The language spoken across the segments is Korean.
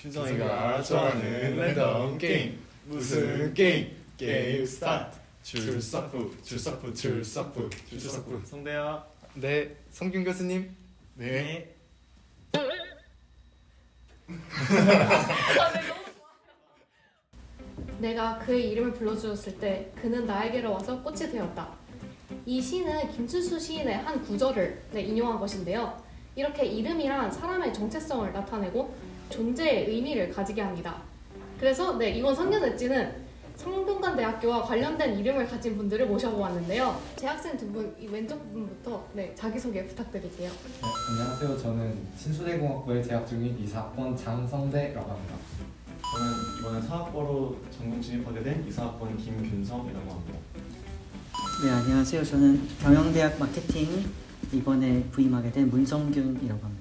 균성이가 좋아하는 랜덤 게임. 무슨 게임? 게임? 스타트. 출석부 출석부 출석부 출석부 성대야. 네 성균 교수님. 네. 내가 그의 이름을 불러주었을 때 그는 나에게로 와서 꽃이 되었다. 이 시는 김춘수 시인의 한 구절을 네, 인용한 것인데요. 이렇게 이름이란 사람의 정체성을 나타내고 존재의 의미를 가지게 합니다. 그래서 네, 이번 성년 엣지는 성균관대학교와 관련된 이름을 가진 분들을 모셔보았는데요. 재학생 두 분, 이 왼쪽 분부터 네, 자기소개 부탁드릴게요. 네, 안녕하세요. 저는 신수대공학부에 재학 중인 이사학번 장성대라고 합니다. 저는 이번에 사학과로 전공 진입하게 된 이사학번 김균성이라고 합니다. 네 안녕하세요. 저는 경영대학 마케팅 이번에 부임하게 된 문성균이라고 합니다.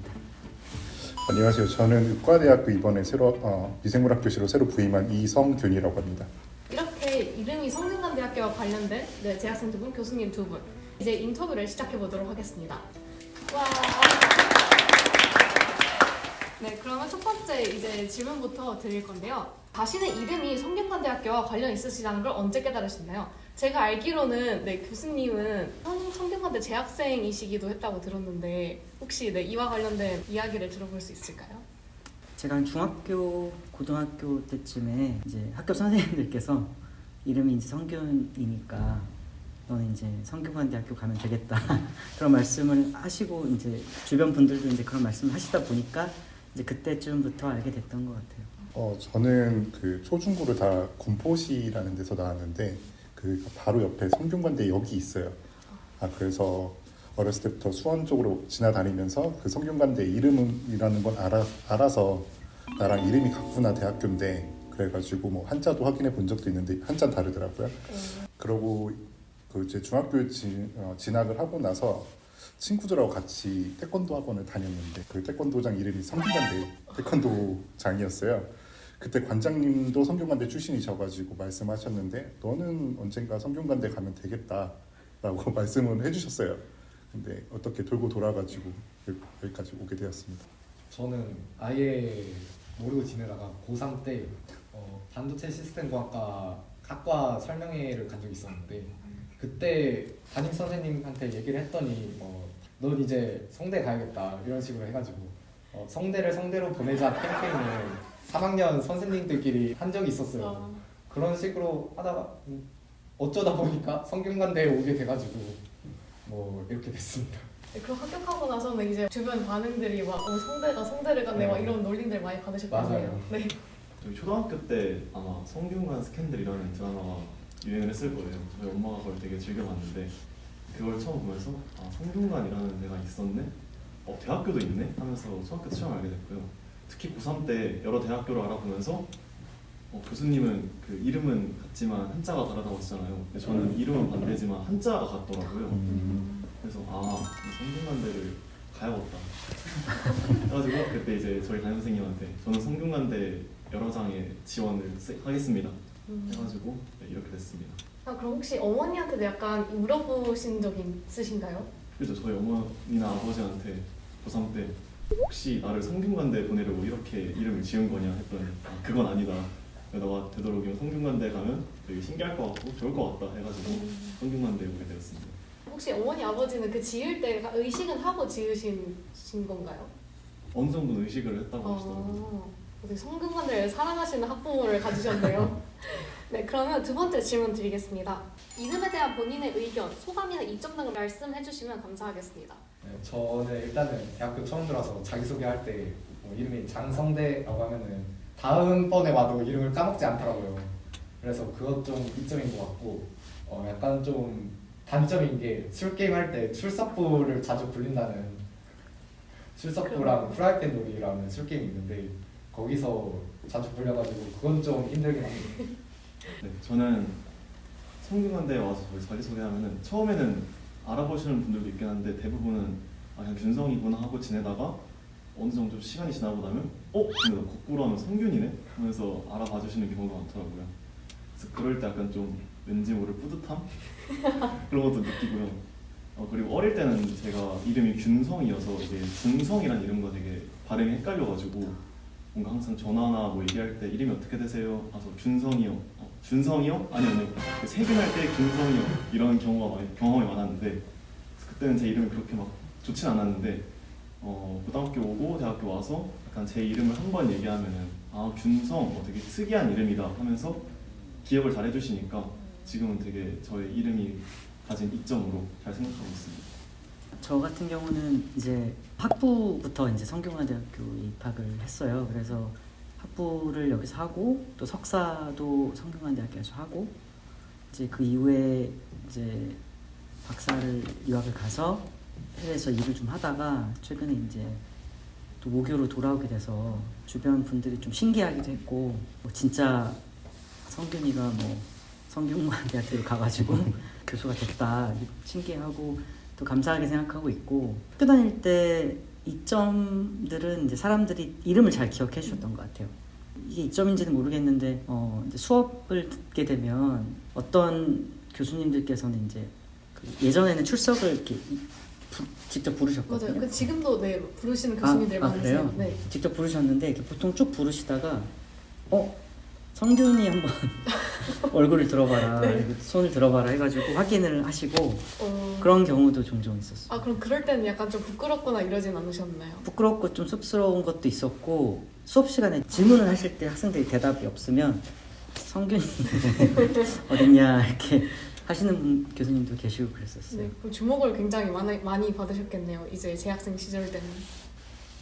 안녕하세요. 저는 의과대학교 이번에 새로 어, 미생물학 교실로 새로 부임한 이성균이라고 합니다. 이렇게 이름이 성균관대학교와 관련된 네, 재학생 두 분, 교수님 두 분. 이제 인터뷰를 시작해 보도록 하겠습니다. 와. 네, 그러면 첫 번째 이제 질문부터 드릴 건데요. 자신의 이름이 성균관대학교와 관련 있으시다는 걸 언제 깨달으셨나요? 제가 알기로는 네, 교수님은 성- 성균관대 재학생이시기도 했다고 들었는데 혹시 네, 이와 관련된 이야기를 들어볼 수 있을까요? 제가 한 중학교, 고등학교 때쯤에 이제 학교 선생님들께서 이름이 이제 성균이니까 너는 이제 성균관대학교 가면 되겠다 그런 말씀을 하시고 이제 주변 분들도 이제 그런 말씀을 하시다 보니까 이제 그때쯤부터 알게 됐던 것 같아요. 어, 저는 그 초중고를 다 군포시라는 데서 나왔는데 그 바로 옆에 성균관대 역이 있어요. 아 그래서 어렸을 때부터 수원 쪽으로 지나다니면서 그 성균관대 이름이라는 건 알아, 알아서 나랑 이름이 같구나 대학교인데 그래가지고 뭐 한자도 확인해 본 적도 있는데 한자 다르더라고요. 그러고 그 이제 중학교 지, 어, 진학을 하고 나서 친구들하고 같이 태권도 학원을 다녔는데 그 태권도장 이름이 성균관대 태권도장이었어요. 그때 관장님도 성균관대 출신이셔가지고 말씀하셨는데 너는 언젠가 성균관대 가면 되겠다라고 말씀을 해주셨어요. 근데 어떻게 돌고 돌아가지고 여기까지 오게 되었습니다. 저는 아예 모르고 지내다가 고3 때 어, 반도체 시스템 공학과 학과 설명회를 간 적이 있었는데 그때 담임 선생님한테 얘기를 했더니 어, 넌 이제 성대 가야겠다 이런 식으로 해가지고 어, 성대를 성대로 보내자 캠페인을 3학년 선생님들끼리 한 적이 있었어요. 어, 그런 식으로 하다가 음, 어쩌다 보니까 성균관대에 오게 돼가지고 뭐 이렇게 됐습니다. 네, 그럼 합격하고 나서는 이제 주변 반응들이 막 어, 성대가 성대를 갔네 막 네. 이런 놀림들 많이 받으셨거든요. 맞아요. 네. 저희 초등학교 때 아마 성균관 스캔들이라는 드라마가 유행을 했을 거예요. 저희 엄마가 그걸 되게 즐겨봤는데 그걸 처음 보면서 아 성균관이라는 데가 있었네? 어 대학교도 있네? 하면서 초등학교 때 처음 알게 됐고요. 특히 고3 때 여러 대학교를 알아보면서 어, 교수님은 그 이름은 같지만 한자가 다르다고 하시잖아요. 근데 저는 이름은 반대지만 한자가 같더라고요. 음, 그래서 아 성균관대를 가야겠다. 그래가지고 그때 이제 저희 담임 선생님한테 저는 성균관대 여러 장에 지원을 세- 하겠습니다. 음. 해가지고 네, 이렇게 됐습니다. 아, 그럼 혹시 어머니한테도 약간 물어보신 적 있으신가요? 그래서 저희 어머니나 아버지한테 고3 때 혹시 나를 성균관대 보내려고 이렇게 이름을 지은 거냐 했더니 아, 그건 아니다. 너가 되도록이면 성균관대 가면 되게 신기할 것 같고 좋을 것 같다 해가지고 음. 성균관대 오게 되었습니다. 혹시 어머니 아버지는 그 지을 때 의식은 하고 지으신 신 건가요? 어느 정도는 의식을 했다고 하시더라고요. 어, 되게 성균관대를 사랑하시는 학부모를 가지셨네요. 네, 그러면 두 번째 질문 드리겠습니다. 이름에 대한 본인의 의견, 소감이나 이점 등을 말씀해 주시면 감사하겠습니다. 네, 저는 일단은 대학교 처음 들어서 자기소개할 때 뭐 이름이 장성대라고 하면은 다음번에 와도 이름을 까먹지 않더라고요. 그래서 그것 좀 이점인 것 같고 어, 약간 좀 단점인 게 술게임 할 때 출석부를 자주 불린다는 출석부랑 프라이팬 놀이라는 술게임이 있는데 거기서 자주 불려가지고 그건 좀 힘들긴 합니다. 네, 저는 성균관대에 와서 저희 자기소개하면은 처음에는 알아보시는 분들도 있긴 한데 대부분은 아 그냥 균성이구나 하고 지내다가 어느 정도 시간이 지나고 나면 어? 근데 나 거꾸로 하면 성균이네? 하면서 알아봐 주시는 경우가 많더라고요 그래서 그럴 때 약간 좀 왠지 모를 뿌듯함? 그런 것도 느끼고요 어, 그리고 어릴 때는 제가 이름이 균성이어서 이게 중성이란 이름과 되게 발음이 헷갈려가지고 뭔가 항상 전화나 뭐 얘기할 때 이름이 어떻게 되세요? 아저 준성이요. 어, 준성이요? 아니요 아니요. 그 세균할 때 준성이요. 이런 경우가 많이 경험이 많았는데 그때는 제 이름이 그렇게 막 좋진 않았는데 어, 고등학교 오고 대학교 와서 약간 제 이름을 한 번 얘기하면은 아 준성 어, 되게 특이한 이름이다 하면서 기억을 잘 해주시니까 지금은 되게 저의 이름이 가진 이점으로 잘 생각하고 있습니다. 저 같은 경우는 이제 학부부터 이제 성균관대학교 입학을 했어요. 그래서 학부를 여기서 하고 또 석사도 성균관대학교에서 하고 이제 그 이후에 이제 박사를 유학을 가서 해외에서 일을 좀 하다가 최근에 이제 또 모교로 돌아오게 돼서 주변 분들이 좀 신기하기도 했고 뭐 진짜 성균이가 뭐 성균관대학교를 가가지고 교수가 됐다. 신기하고 또 감사하게 생각하고 있고 학교 다닐 때 이점들은 이제 사람들이 이름을 잘 기억해 주셨던 것 같아요. 이게 이점인지는 모르겠는데 어 이제 수업을 듣게 되면 어떤 교수님들께서는 이제 그 예전에는 출석을 이렇게 이- 부- 직접 부르셨거든요. 맞아요. 그 지금도 네 부르시는 아, 교수님들 아, 많으세요. 그래요? 네. 직접 부르셨는데 보통 쭉 부르시다가 어 성균이 한번 얼굴을 들어봐라 네. 이렇게 손을 들어봐라 해가지고 확인을 하시고 어... 그런 경우도 종종 있었어요. 아 그럼 그럴 때는 약간 좀 부끄럽거나 이러진 않으셨나요? 부끄럽고 좀 쑥스러운 것도 있었고 수업 시간에 질문을 하실 때 학생들이 대답이 없으면 성균이 어딨냐 이렇게 하시는 분, 교수님도 계시고 그랬었어요. 네. 그럼 주목을 굉장히 많이 많이 받으셨겠네요. 이제 재학생 시절 때는.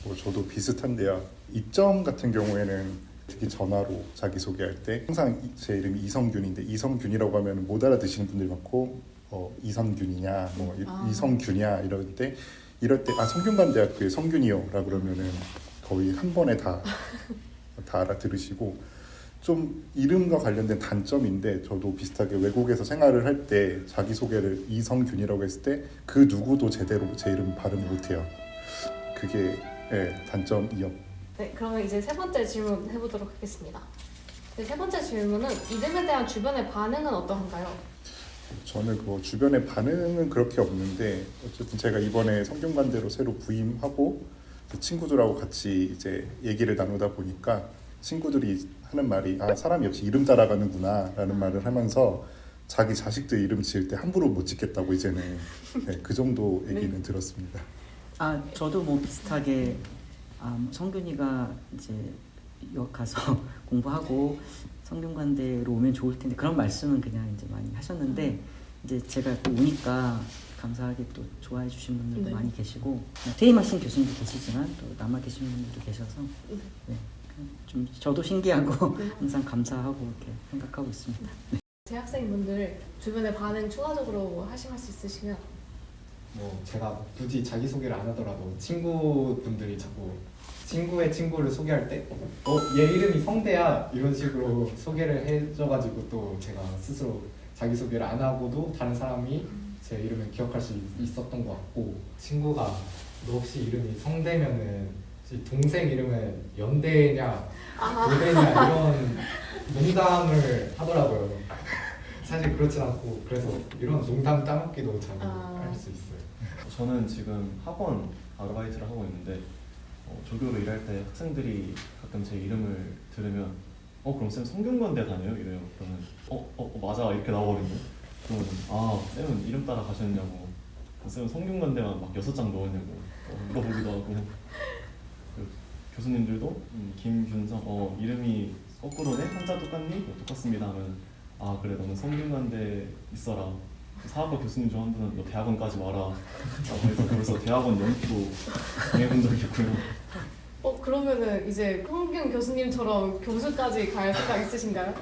뭐 저도 비슷한데요. 이점 같은 경우에는 특히 전화로 자기 소개할 때 항상 이- 제 이름이 이성균인데 이성균이라고 하면 못 알아듣시는 분들이 많고 어, 이성균이냐 뭐 이- 아. 이성균이야 이럴 때 이럴 때 아 성균관대학교의 성균이요라 그러면은 거의 한 번에 다 다 알아들으시고 좀 이름과 관련된 단점인데 저도 비슷하게 외국에서 생활을 할 때 자기 소개를 이성균이라고 했을 때 그 누구도 제대로 제 이름 발음 못해요. 그게 예, 단점이요. 네, 그러면 이제 세 번째 질문 해보도록 하겠습니다. 네, 세 번째 질문은 이름에 대한 주변의 반응은 어떠한가요? 저는 그 주변의 반응은 그렇게 없는데 어쨌든 제가 이번에 성균관대로 새로 부임하고 그 친구들하고 같이 이제 얘기를 나누다 보니까 친구들이 하는 말이 아 사람이 역시 이름 따라가는구나라는 말을 하면서 자기 자식들 이름 지을 때 함부로 못 짓겠다고 이제는 네, 그 정도 얘기는 들었습니다. 아 저도 뭐 비슷하게 아, 뭐 성균이가 이제 유학 가서 공부하고 성균관대로 오면 좋을 텐데 그런 말씀은 그냥 이제 많이 하셨는데 이제 제가 또 오니까 감사하게 또 좋아해 주신 분들도 네. 많이 계시고 퇴임하신 교수님도 계시지만 또 남아 계신 분들도 계셔서 네, 그냥 좀 저도 신기하고 네. 항상 감사하고 이렇게 생각하고 있습니다. 재학생분들 주변의 반응 추가적으로 뭐 하실 수 있으시면 뭐 제가 굳이 자기 소개를 안 하더라도 친구분들이 자꾸 친구의 친구를 소개할 때, 어, 얘 이름이 성대야 이런 식으로 소개를 해줘가지고 또 제가 스스로 자기 소개를 안 하고도 다른 사람이 제 이름을 기억할 수 있- 있었던 것 같고 친구가 너 혹시 이름이 성대면은 혹시 동생 이름은 연대냐 아, 고대냐 이런 농담을 하더라고요. 사실 그렇진 않고 그래서 이런 농담 따먹기도 자주 아. 할수 있어요. 저는 지금 학원 아르바이트를 하고 있는데 어, 조교로 일할 때 학생들이 가끔 제 이름을 들으면 어 그럼 쌤 성균관대 다녀요? 이래요. 그러면 어, 어, 어, 맞아 이렇게 나오거든요. 그러면 아 쌤은 이름 따라 가셨냐고 아, 쌤은 성균관대만 막 여섯 장 넣었냐고 어, 물어보기도 하고 그 교수님들도 음, 김균성 어 이름이 거꾸로네 한자 똑같니? 어, 똑같습니다 하면 아 그래 너는 성균관대 있어라 사학과 교수님 중 한 분은 너 대학원 까지 와라 라고 해서 벌써 대학원 연수도 당해본 적이 있고요 어 그러면은 이제 홍균 교수님처럼 교수까지 갈 생각 있으신가요?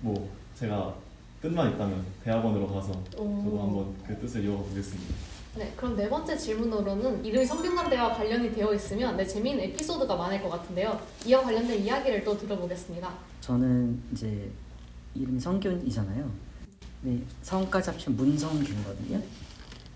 뭐 제가 뜻만 있다면 대학원으로 가서 오. 저도 한번 그 뜻을 이어가 보겠습니다 네, 그럼 네 번째 질문으로는 이름이 성균관대와 관련이 되어 있으면 네, 재미있는 에피소드가 많을 것 같은데요. 이와 관련된 이야기를 또 들어보겠습니다. 저는 이제 이름이 성균이잖아요. 네, 성까지 합치면 문성균이거든요.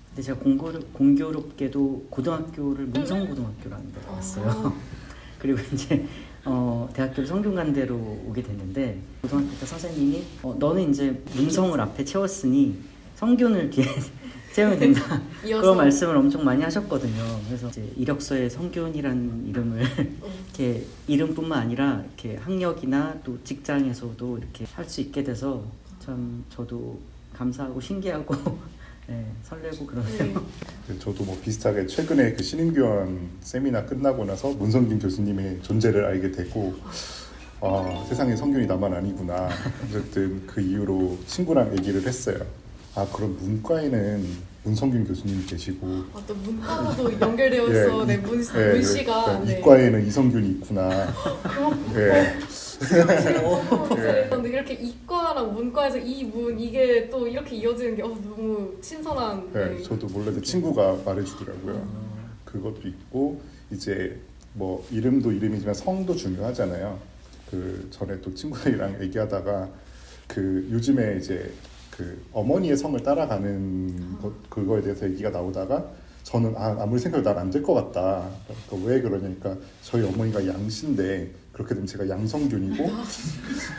근데 제가 공교롭, 공교롭게도 고등학교를 문성고등학교라는 데 나왔어요. 아. 그리고 이제 어, 대학교 성균관대로 오게 됐는데 고등학교 때 선생님이 어, 너는 이제 문성을 앞에 채웠으니 성균을 뒤에 채우면 된다 그런 말씀을 엄청 많이 하셨거든요. 그래서 이제 이력서에 성균이라는 이름을 어, 이렇게 이름뿐만 아니라 이렇게 학력이나 또 직장에서도 이렇게 할 수 있게 돼서 참 저도 감사하고 신기하고 네, 설레고 그러네요. 네. 네, 저도 뭐 비슷하게 최근에 그 신임교원 세미나 끝나고 나서 문성긴 교수님의 존재를 알게 되고 아 세상에 성균이 나만 아니구나 어쨌든 그 이후로 친구랑 얘기를 했어요 아 그럼 문과에는 문성균 교수님이 계시고 아, 또 문과로도 연결되어 있어. 예, 네, 이- 문, 예, 문 씨가. 네, 네. 이과에는 이성균이 있구나 예. 그런데 이렇게 이과랑 문과에서 이 문 이게 또 이렇게 이어지는 게 어, 너무 신선한. 네, 저도 몰래 제 친구가 말해주더라고요. 그것도 있고 이제 뭐 이름도 이름이지만 성도 중요하잖아요. 그 전에 또 친구들이랑 얘기하다가 그 요즘에 이제 그 어머니의 성을 따라가는 것 그거에 대해서 얘기가 나오다가 저는 아, 아무리 생각해도 난 안 될 것 같다. 그러니까 왜 그러냐니까 저희 어머니가 양신데 그렇게 되면 제가 양성균이고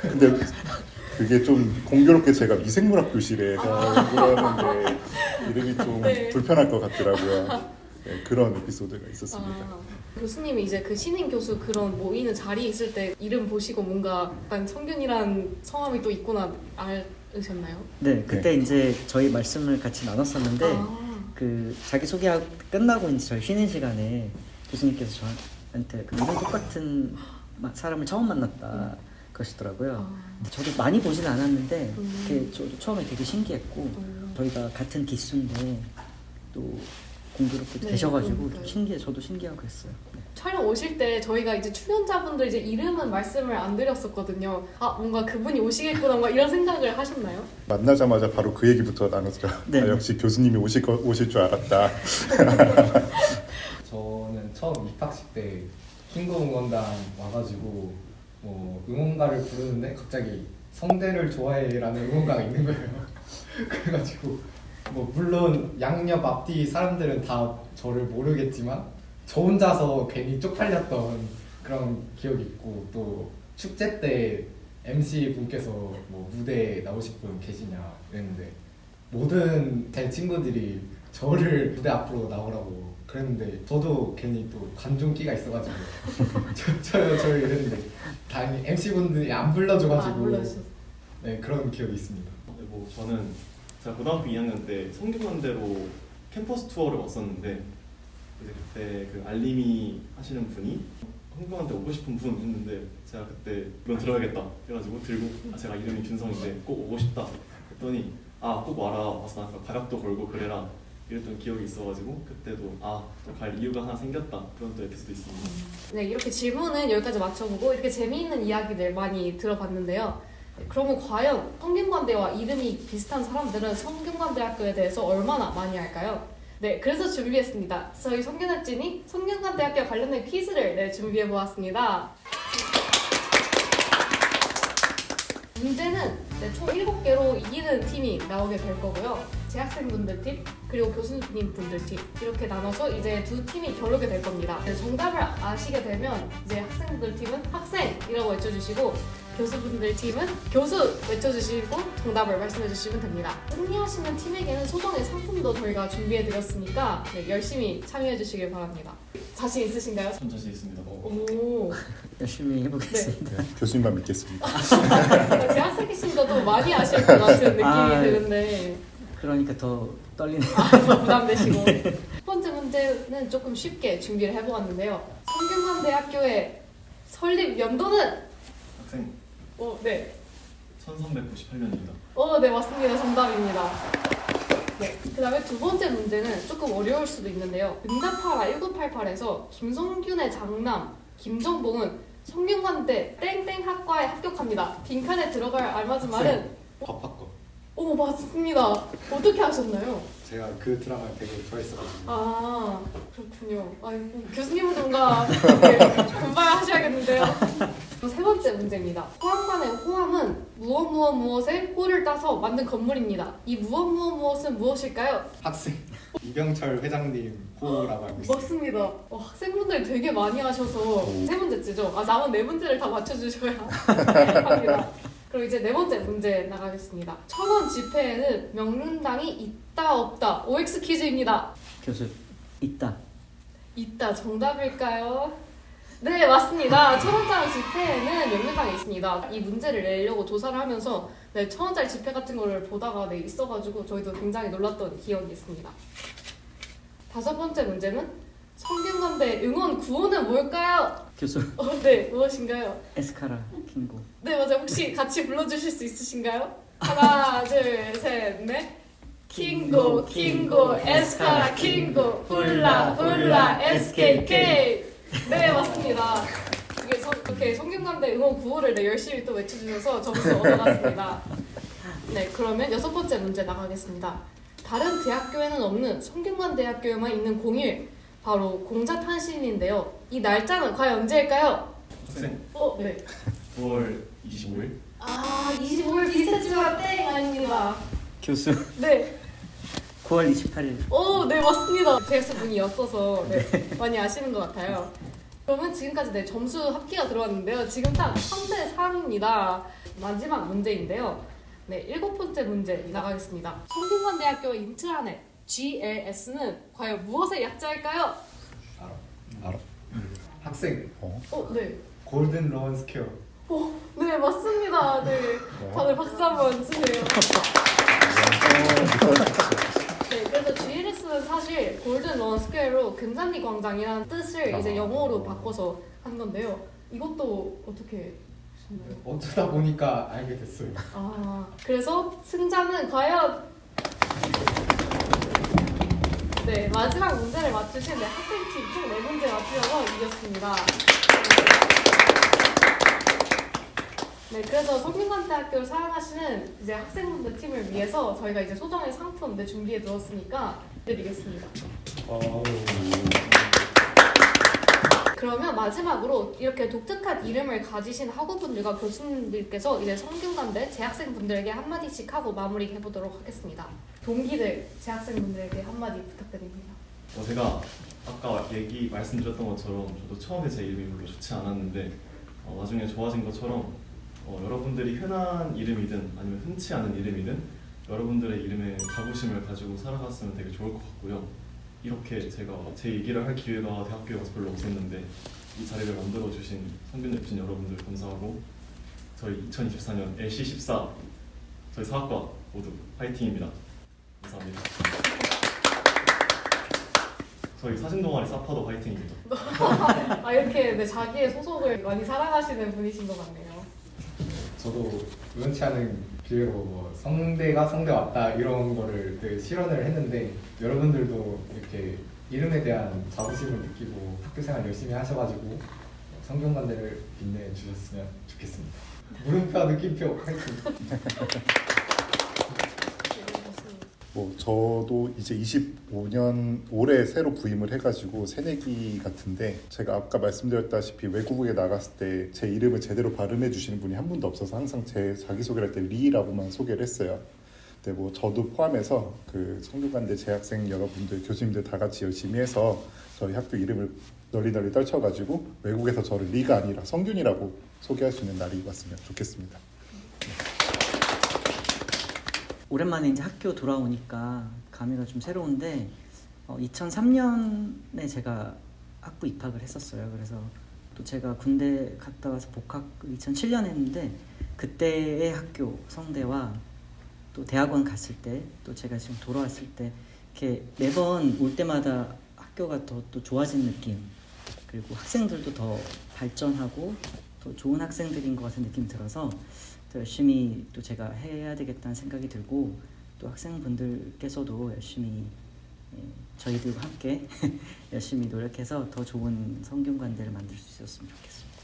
근데 그게 좀 공교롭게 제가 미생물학 교실에 공부를 하는데 이름이 좀 네. 불편할 것 같더라고요. 네, 그런 에피소드가 있었습니다. 아, 교수님이 이제 그 신임 교수 그런 모이는 자리에 있을 때 이름 보시고 뭔가 약간 성균이란 성함이 또 있구나 알으셨나요? 네, 그때 이제 저희 말씀을 같이 나눴었는데 아, 그 자기 소개 끝나고 이제 저희 쉬는 시간에 교수님께서 저한테 그 이름 똑같은 마- 사람을 처음 만났다 그러시더라고요. 아, 저도 많이 보진 않았는데 음. 그게 저도 처음에 되게 신기했고 음. 저희가 같은 기수인데 또 공교롭게 네, 계셔가지고 좀. 신기해 저도 신기하고 했어요. 네. 촬영 오실 때 저희가 이제 출연자분들 이제 이름은 말씀을 안 드렸었거든요. 아 뭔가 그분이 오시겠구나 막 이런 생각을 하셨나요? 만나자마자 바로 그 얘기부터 나눴죠. 네. 아, 역시 교수님이 오실 거, 오실 줄 알았다. 저는 처음 입학식 때 킹고 응원단 와가지고 뭐 응원가를 부르는데 갑자기 성대를 좋아해라는 응원가가 있는 거예요. 그래가지고 뭐 물론 양옆 앞뒤 사람들은 다 저를 모르겠지만 저 혼자서 괜히 쪽팔렸던 그런 기억이 있고 또 축제 때 MC 분께서 뭐 무대에 나오실 분 계시냐 이랬는데 모든 제 친구들이 저를 무대 앞으로 나오라고 그랬는데 저도 괜히 또 관중기가 있어가지고 저, 저요 저요 이랬는데 다행히 MC 분들이 안 아, 불러줘가지고 몰라주셨어요. 네 그런 기억이 있습니다. 근데 뭐 저는 제가 고등학교 2학년 때 성균관대로 캠퍼스 투어를 왔었는데 이제 그때 그 알림이 하시는 분이 성균관대 오고 싶은 분 했는데 제가 그때 이건 들어야겠다 그래가지고 들고 아, 제가 이름이 준성인데 꼭 오고 싶다 했더니 아 꼭 와라 와서 아까 가격도 걸고 그래라 이랬던 기억이 있어가지고 그때도 아또 갈 이유가 하나 생겼다 그런 또 에피소드 있습니다. 네, 이렇게 질문은 여기까지 맞춰보고 이렇게 재미있는 이야기들 많이 들어봤는데요. 네, 그러면 과연 성균관대와 이름이 비슷한 사람들은 성균관대학교에 대해서 얼마나 많이 알까요? 네, 그래서 준비했습니다. 저희 성균학진이 성균관대학교 관련된 퀴즈를 네, 준비해 보았습니다. 문제는 네, 총 7개로 이기는 팀이 나오게 될 거고요. 재학생분들 팀, 그리고 교수님 분들 팀 이렇게 나눠서 이제 두 팀이 겨루게 될 겁니다. 네, 정답을 아시게 되면 이제 학생분들 팀은 학생이라고 외쳐주시고 교수분들 팀은 교수 외쳐주시고 정답을 말씀해주시면 됩니다. 승리하시는 팀에게는 소정의 상품도 저희가 준비해드렸으니까 네, 열심히 참여해주시길 바랍니다. 자신 있으신가요? 전 자신 있습니다. 오, 열심히 해보겠습니다. 네, 교수님만 믿겠습니다. 제 학생이신가 더 많이 아실 것 같은 느낌이 아, 드는데 그러니까 더 떨리네요. 부담되시고 첫 번째 문제는 조금 쉽게 준비를 해보았는데요. 성균관 대학교의 설립 연도는 학생 어, 네, 1398년입니다. 어, 네 맞습니다. 정답입니다. 네, 그 다음에 두 번째 문제는 조금 어려울 수도 있는데요. 응답하라 1988에서 김성균의 장남 김정봉은 성균관대 땡땡 학과에 합격합니다. 빈칸에 들어갈 알맞은 말은 밥 바꿔. 오 맞습니다. 어떻게 하셨나요? 제가 그 드라마 되게 좋아했어가지고. 아 그렇군요. 아이고 교수님은 뭔가 네, 분발하셔야겠는데요. 세 번째 문제입니다. 호암관의 호암은 무엇 무엇 무엇에 호를 따서 만든 건물입니다. 이 무엇 무엇 무엇은 무엇일까요? 학생 이병철 회장님 호라고 알고 있어요. 맞습니다. 어, 학생분들 되게 많이 하셔서 세 문제째죠. 아 남은 네 문제를 다 맞춰주셔야 합니다. 그럼 이제 네 번째 문제 나가겠습니다. 천원 지폐에는 명륜당이 있다 없다 OX 퀴즈입니다. 교수 있다. 있다 정답일까요? 네 맞습니다. 천 원짜리 지폐에는 명륜당이 있습니다. 이 문제를 내려고 조사를 하면서 네, 천 원짜리 지폐 같은 거를 보다가 네, 있어가지고 저희도 굉장히 놀랐던 기억이 있습니다. 다섯 번째 문제는 성균관대 응원 구호는 뭘까요? 교수 어, 네 무엇인가요? 에스카라 킹고. 네 맞아요. 혹시 같이 불러주실 수 있으신가요? 하나 둘 셋 넷 킹고 킹고 에스카라 킹고 훌라 훌라 SKK 네 맞습니다. 이게 성, 이렇게 성균관대 응원 구호를 네, 열심히 또 외쳐주셔서 점수 얻어갔습니다. 네 그러면 여섯 번째 문제 나가겠습니다. 다른 대학교에는 없는 성균관대학교에만 있는 공일 바로 공자 탄신인데요. 이 날짜는 과연 언제일까요? 학생 어 네. 9월 25일 아 25일 비슷했지만 땡 아닙니다. 교수 네. 9월 28일. 오, 네 맞습니다. 대학생 분이었어서 네, 많이 아시는 것 같아요. 그러면 지금까지 네 점수 합기가 들어왔는데요. 지금 딱 3대 3입니다. 마지막 문제인데요. 네 일곱 번째 문제 나가겠습니다. 성균관대학교 인트라넷 GLS는 과연 무엇의 약자일까요? 알아. 알아. 학생 어? 어, 네. 골든 로원 스퀘어. 네 맞습니다. 네 다들 박수 한번 주세요. 네, 그래서 GLS는 사실 골든 런 스퀘어로 금잔디 광장이라는 뜻을 이제 아. 영어로 바꿔서 한 건데요. 이것도 어떻게 하셨나요? 어쩌다 보니까 알게 됐어요. 아, 그래서 승자는 과연 네 마지막 문제를 맞추신 네, 학생팀 총네 문제 맞추셔서 이겼습니다. 네, 그래서 성균관대학교를 사랑하시는 이제 학생분들 팀을 위해서 저희가 이제 소정의 상품 네, 준비해 두었으니까 드리겠습니다. 어, 그러면 마지막으로 이렇게 독특한 이름을 가지신 학우분들과 교수님들께서 이제 성균관대 재학생분들에게 한마디씩 하고 마무리 해 보도록 하겠습니다. 동기들 재학생분들에게 한마디 부탁드립니다. 어, 제가 아까 얘기 말씀드렸던 것처럼 저도 처음에 제 이름이 별로 좋지 않았는데 어, 나중에 좋아진 것처럼 어, 여러분들이 흔한 이름이든 아니면 흔치 않은 이름이든 여러분들의 이름에 자부심을 가지고 살아갔으면 되게 좋을 것 같고요. 이렇게 제가 제 얘기를 할 기회가 대학교에 와서 별로 없었는데 이 자리를 만들어 주신 성균 FC 여러분들 감사하고 저희 2024년 LC14 저희 사학과 모두 파이팅입니다. 감사합니다. 저희 사진 동아리 사파도 파이팅입니다. 아 이렇게 네, 자기의 소속을 많이 사랑하시는 분이신 것 같네요. 저도 우연치 않은 기회로 뭐 성대가 성대 왔다 이런 거를 그 실현을 했는데 여러분들도 이렇게 이름에 대한 자부심을 느끼고 학교 생활 열심히 하셔가지고 성균관대를 빛내 주셨으면 좋겠습니다. 물음표 느낌표 화이팅! 뭐 저도 이제 25년 올해 새로 부임을 해가지고 새내기 같은데 제가 아까 말씀드렸다시피 외국에 나갔을 때 제 이름을 제대로 발음해 주시는 분이 한 분도 없어서 항상 제 자기 소개를 할 때 리라고만 소개를 했어요. 근데 뭐 저도 포함해서 그 성균관대 재학생 여러분들 교수님들 다 같이 열심히 해서 저희 학교 이름을 널리 널리 떨쳐가지고 외국에서 저를 리가 아니라 성균이라고 소개할 수 있는 날이 왔으면 좋겠습니다. 오랜만에 이제 학교 돌아오니까 감회가 좀 새로운데 어, 2003년에 제가 학부 입학을 했었어요. 그래서 또 제가 군대 갔다 와서 복학을 2007년 했는데 그때의 학교 성대와 또 대학원 갔을 때 또 제가 지금 돌아왔을 때 이렇게 매번 올 때마다 학교가 더 또 좋아진 느낌 그리고 학생들도 더 발전하고 더 좋은 학생들인 것 같은 느낌이 들어서 더 열심히 또 제가 해야 되겠다는 생각이 들고 또 학생분들께서도 열심히 예, 저희들과 함께 열심히 노력해서 더 좋은 성균관대를 만들 수 있었으면 좋겠습니다.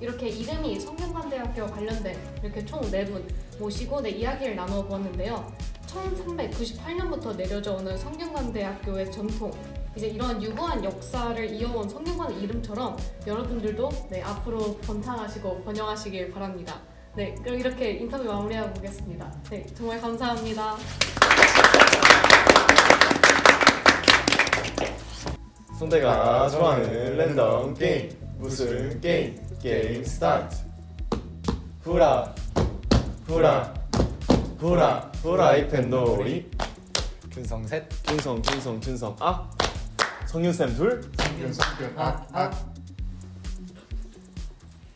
이렇게 이름이 성균관대학교 관련된 이렇게 총 네 분 모시고 네 이야기를 나누어 보았는데요. 1398년부터 내려져 오는 성균관대학교의 전통 이제 이런 유구한 역사를 이어온 성균관의 이름처럼 여러분들도 네, 앞으로 번창하시고 번영하시길 바랍니다. 네, 그럼 이렇게 인터뷰 마무리하고 오겠습니다. 네, 정말 감사합니다. 송대가 좋아하는 랜덤 게임 무슨 게임 게임 스타트 후라 후라 후라 후라이팬 놀이 균성 셋 균성 균성 균성 아 성윤쌤 둘. 성윤쌤 둘. 아, 아.